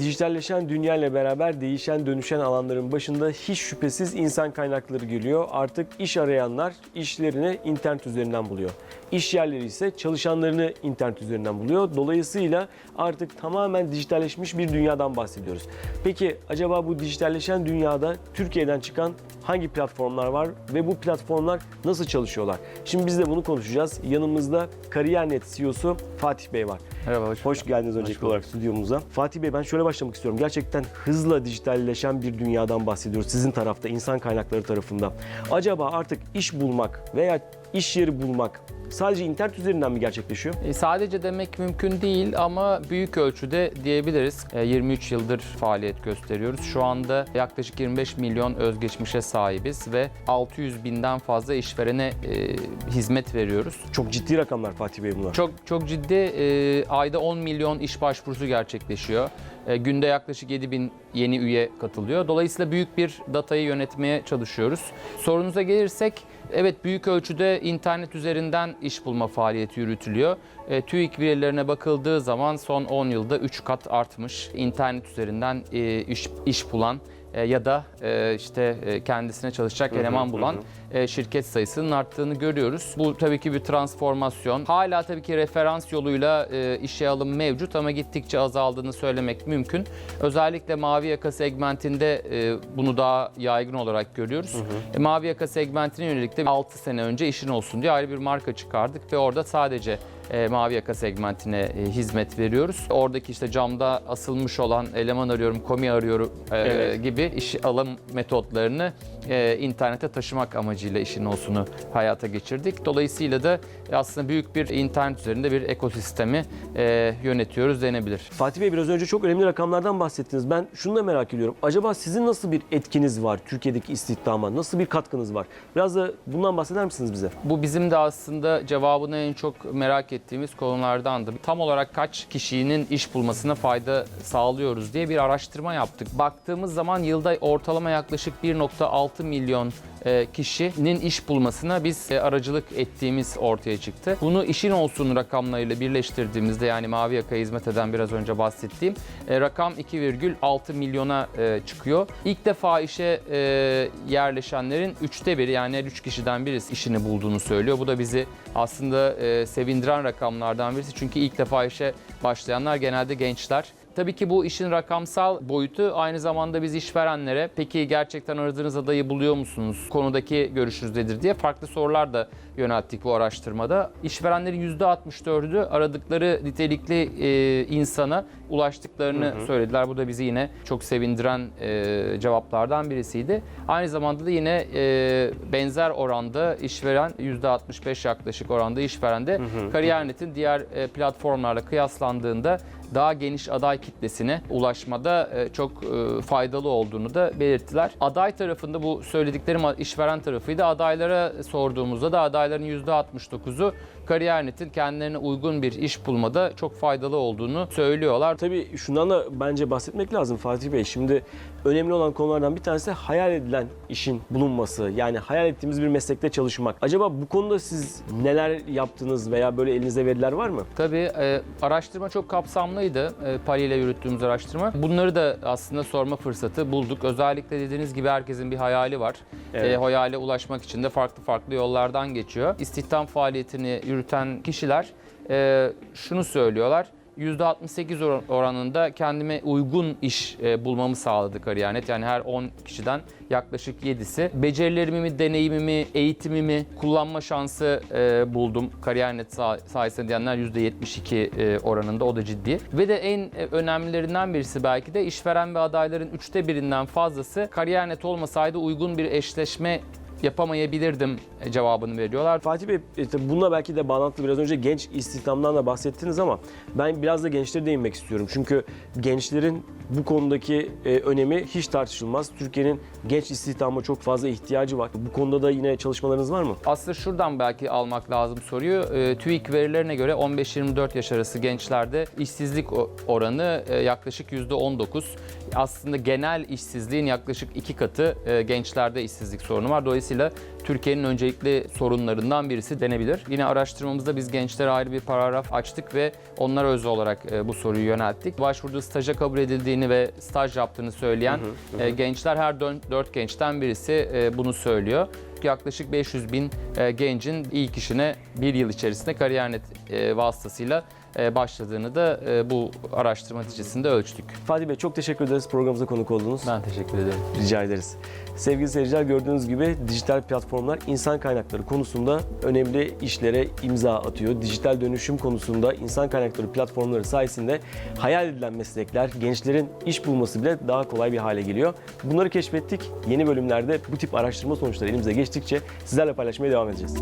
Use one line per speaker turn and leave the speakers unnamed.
Dijitalleşen dünya ile beraber değişen dönüşen alanların başında hiç şüphesiz insan kaynakları geliyor. Artık iş arayanlar işlerini internet üzerinden buluyor. İş yerleri ise çalışanlarını internet üzerinden buluyor. Dolayısıyla artık tamamen dijitalleşmiş bir dünyadan bahsediyoruz. Peki acaba bu dijitalleşen dünyada Türkiye'den çıkan hangi platformlar var ve bu platformlar nasıl çalışıyorlar? Şimdi biz de bunu konuşacağız. Yanımızda Kariyer.net CEO'su Fatih Bey var.
Merhaba, hoş,
Hoş geldiniz öncelikli olarak stüdyomuza. Fatih Bey ben şöyle başlamak istiyorum. Gerçekten hızla dijitalleşen bir dünyadan bahsediyoruz sizin tarafta, insan kaynakları tarafında. Acaba artık iş bulmak veya iş yeri bulmak sadece internet üzerinden mi gerçekleşiyor?
E, Sadece demek mümkün değil ama büyük ölçüde diyebiliriz. E, 23 yıldır faaliyet gösteriyoruz. Şu anda yaklaşık 25 milyon özgeçmişe sahibiz ve 600 binden fazla işverene e, hizmet veriyoruz.
Çok ciddi rakamlar Fatih Bey bunlar.
Çok çok ciddi e, ayda 10 milyon iş başvurusu gerçekleşiyor. E, günde yaklaşık 7 bin yeni üye katılıyor. Dolayısıyla büyük bir datayı yönetmeye çalışıyoruz. Sorunuza gelirsek evet büyük ölçüde internet üzerinden iş bulma faaliyeti yürütülüyor. E, TÜİK verilerine bakıldığı zaman son 10 yılda 3 kat artmış internet üzerinden e, iş, iş bulan ya da e, işte e, kendisine çalışacak eleman bulan e, şirket sayısının arttığını görüyoruz. Bu tabii ki bir transformasyon. Hala tabii ki referans yoluyla e, işe alım mevcut ama gittikçe azaldığını söylemek mümkün. Özellikle mavi yaka segmentinde e, bunu daha yaygın olarak görüyoruz. E, mavi yaka segmentine yönelik de 6 sene önce işin olsun diye ayrı bir marka çıkardık ve orada sadece e, mavi yaka segmentine e, hizmet veriyoruz. Oradaki işte camda asılmış olan eleman arıyorum, komi arıyorum e,
Evet.
gibi iş alım metotlarını e, internete taşımak amacıyla işin olsunu hayata geçirdik. Dolayısıyla da aslında büyük bir internet üzerinde bir ekosistemi e, yönetiyoruz denebilir.
Fatih Bey biraz önce çok önemli rakamlardan bahsettiniz. Ben şunu da merak ediyorum. Acaba sizin nasıl bir etkiniz var Türkiye'deki istihdama? Nasıl bir katkınız var? Biraz da bundan bahseder misiniz bize?
Bu bizim de aslında cevabını en çok merak ettiğimiz konulardandı. Tam olarak kaç kişinin iş bulmasına fayda sağlıyoruz diye bir araştırma yaptık. Baktığımız zaman yılda ortalama yaklaşık 1.6 milyon kişinin iş bulmasına biz e, aracılık ettiğimiz ortaya çıktı. Bunu işin olsun rakamlarıyla birleştirdiğimizde yani mavi yaka hizmet eden biraz önce bahsettiğim e, rakam 2,6 milyona e, çıkıyor. İlk defa işe e, yerleşenlerin üçte biri yani her üç kişiden birisi işini bulduğunu söylüyor. Bu da bizi aslında e, sevindiren rakamlardan birisi. Çünkü ilk defa işe başlayanlar genelde gençler. Tabii ki bu işin rakamsal boyutu aynı zamanda biz işverenlere peki gerçekten aradığınız adayı buluyor musunuz? Konudaki görüşünüz nedir diye farklı sorular da yönelttik bu araştırmada. İşverenlerin %64'ü aradıkları nitelikli e, insana ulaştıklarını söylediler. Bu da bizi yine çok sevindiren e, cevaplardan birisiydi. Aynı zamanda da yine e, benzer oranda işveren %65 yaklaşık oranda işveren de Kariyer.net'in diğer e, platformlarla kıyaslandığında daha geniş aday kitlesine ulaşmada e, çok e, faydalı olduğunu da belirttiler. Aday tarafında bu söylediklerim işveren tarafıydı. Adaylara sorduğumuzda da adayların %69'u Kariyer.net'in kendilerine uygun bir iş bulmada çok faydalı olduğunu söylüyorlar.
Tabii şundan da bence bahsetmek lazım Fatih Bey. Şimdi önemli olan konulardan bir tanesi hayal edilen işin bulunması. Yani hayal ettiğimiz bir meslekte çalışmak. Acaba bu konuda siz neler yaptınız veya böyle elinize veriler var mı?
Tabii e, araştırma çok kapsamlıydı. E, Pali ile yürüttüğümüz araştırma. Bunları da aslında sorma fırsatı bulduk. Özellikle dediğiniz gibi herkesin bir hayali var.
Evet.
E, hayale ulaşmak için de farklı farklı yollardan geçiyor. İstihdam faaliyetini yürüten kişiler e, şunu söylüyorlar. %68 oran- oranında kendime uygun iş e, bulmamı sağladı Kariyer.net. Yani her 10 kişiden yaklaşık 7'si. Becerilerimi mi, deneyimimi, eğitimimi kullanma şansı e, buldum. Kariyer.net say- sayesinde diyenler %72 e, oranında. O da ciddi. Ve de en önemlilerinden birisi belki de işveren ve adayların üçte birinden fazlası Kariyer.net olmasaydı uygun bir eşleşme yapamayabilirdim e, cevabını veriyorlar.
Fatih Bey e, tabii bununla belki de bağlantılı biraz önce genç istihdamdan da bahsettiniz ama ben biraz da gençlere değinmek istiyorum. Çünkü gençlerin bu konudaki e, önemi hiç tartışılmaz. Türkiye'nin genç istihdama çok fazla ihtiyacı var. Bu konuda da yine çalışmalarınız var mı?
Aslında şuradan belki almak lazım soruyu. E, TÜİK verilerine göre 15-24 yaş arası gençlerde işsizlik oranı yaklaşık %19. Aslında genel işsizliğin yaklaşık iki katı gençlerde işsizlik sorunu var. Dolayısıyla Dolayısıyla Türkiye'nin öncelikli sorunlarından birisi denebilir. Yine araştırmamızda biz gençlere ayrı bir paragraf açtık ve onlara öz olarak e, bu soruyu yönelttik. Başvurduğu staja kabul edildiğini ve staj yaptığını söyleyen e, gençler her 4 gençten birisi e, bunu söylüyor. Yaklaşık 500 bin gencin ilk işine bir yıl içerisinde kariyer.net e, vasıtasıyla başladığını da e, bu araştırma neticesinde ölçtük.
Fatih Bey çok teşekkür ederiz programımıza konuk oldunuz.
Ben teşekkür ederim.
Rica ederiz. Sevgili seyirciler gördüğünüz gibi dijital platformlar insan kaynakları konusunda önemli işlere imza atıyor. Dijital dönüşüm konusunda insan kaynakları platformları sayesinde hayal edilen meslekler, gençlerin iş bulması bile daha kolay bir hale geliyor. Bunları keşfettik. Yeni bölümlerde bu tip araştırma sonuçları elimize geçtikçe sizlerle paylaşmaya devam edeceğiz.